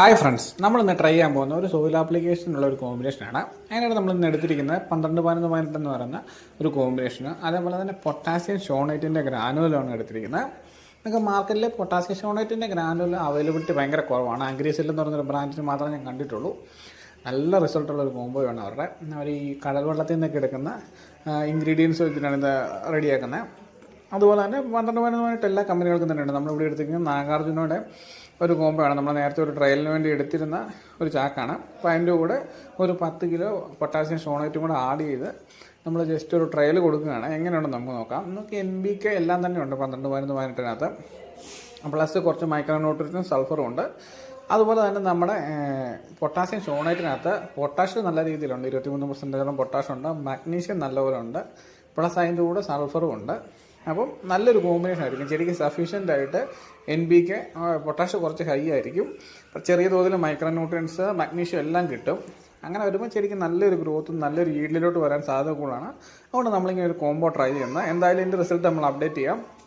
Hi friends നമ്മൾ ഇന്ന് try ചെയ്യാൻ പോകുന്ന ഒരു സോയിൽ ആപ്ലിക്കേഷനുള്ള ഒരു കോമ്പിനേഷനാണ് അതിനായിട്ട് നമ്മൾ ഇന്ന് എടുത്തിരിക്കുന്നത് പന്ത്രണ്ട് പതിനൊന്ന് പതിനെട്ട് എന്ന് പറയുന്ന ഒരു കോമ്പിനേഷന് അതേപോലെ തന്നെ പൊട്ടാസ്യം ഷോണൈറ്റിന്റെ ഗ്രാനുവലാണ് എടുത്തിരിക്കുന്നത്. നമുക്ക് മാർക്കറ്റിൽ പൊട്ടാസ്യം ഷോണൈറ്റിന്റെ ഗ്രാനുവൽ അവൈലബിലിറ്റി ഭയങ്കര കുറവാണ്. അഗ്രീസിൽ എന്ന് പറയുന്നൊരു ബ്രാൻഡിന് മാത്രമേ ഞാൻ കണ്ടിട്ടുള്ളൂ. നല്ല റിസൾട്ടുള്ള ഒരു കോംബോയാണ് അവരുടെ. അവർ ഈ കടൽ വെള്ളത്തിൽ നിന്നൊക്കെ എടുക്കുന്ന ഇൻഗ്രീഡിയൻസ് വെച്ചിട്ടാണ് ഇത് റെഡിയാക്കുന്നത് അതുപോലെ തന്നെ പന്ത്രണ്ട് പതിനൊന്നുമായിട്ട് എല്ലാ കമ്പനികൾക്കും ഇവിടെ നമ്മളിവിടെ എടുത്തിരിക്കുന്നത് നാഗാർജുനയുടെ ഒരു കോമ്പയാണ്. നമ്മൾ നേരത്തെ ഒരു ട്രയലിന് വേണ്ടി എടുത്തിരുന്ന ഒരു ചാക്കാണ്. അപ്പോൾ അതിന്റെ കൂടെ ഒരു പത്ത് കിലോ പൊട്ടാസ്യം സോണേറ്റും കൂടെ ആഡ് ചെയ്ത് നമ്മൾ ജസ്റ്റ് ഒരു ട്രയൽ കൊടുക്കുകയാണ്. എങ്ങനെയുണ്ടെന്ന് നമുക്ക് നോക്കാം. നമുക്ക് എൻ ബി കെ എല്ലാം തന്നെയുണ്ട് പന്ത്രണ്ട് പതിനൊന്ന് പതിനെട്ടിനകത്ത്. പ്ലസ് കുറച്ച് മൈക്രോ ന്യൂട്രിയൻസും സൾഫറും ഉണ്ട്. അതുപോലെ തന്നെ നമ്മുടെ പൊട്ടാസ്യം ഷോണൈറ്റിനകത്ത് പൊട്ടാഷ്യം നല്ല രീതിയിലുണ്ട്. ഇരുപത്തിമൂന്ന് പെർസെന്റേജോളം പൊട്ടാഷ്യം ഉണ്ട്. മഗ്നീഷ്യം നല്ലപോലെ ഉണ്ട്. പ്ലസ് അതിന്റെ കൂടെ സൾഫറും ഉണ്ട്. അപ്പം നല്ലൊരു കോമ്പിനേഷൻ ആയിരിക്കും. ചെടിക്ക് സഫീഷ്യന്റ് ആയിട്ട് എൻ ബി കെ പൊട്ടാഷ്യം കുറച്ച് ഹൈ ആയിരിക്കും. ചെറിയ തോതിൽ മൈക്രോ ന്യൂട്രിയൻസ് മഗ്നീഷ്യം എല്ലാം കിട്ടും. അങ്ങനെ വരുമ്പോൾ ചെടിക്ക് നല്ലൊരു ഗ്രോത്തും നല്ലൊരു ഈൽഡിലോട്ട് വരാൻ സാധ്യത കൂടുതലാണ് അതുകൊണ്ട് നമ്മളിങ്ങനെ ഒരു കോംബോ ട്രൈ ചെയ്യുന്നത്. എന്തായാലും ഇതിന്റെ റിസൾട്ട് നമ്മൾ അപ്ഡേറ്റ് ചെയ്യാം.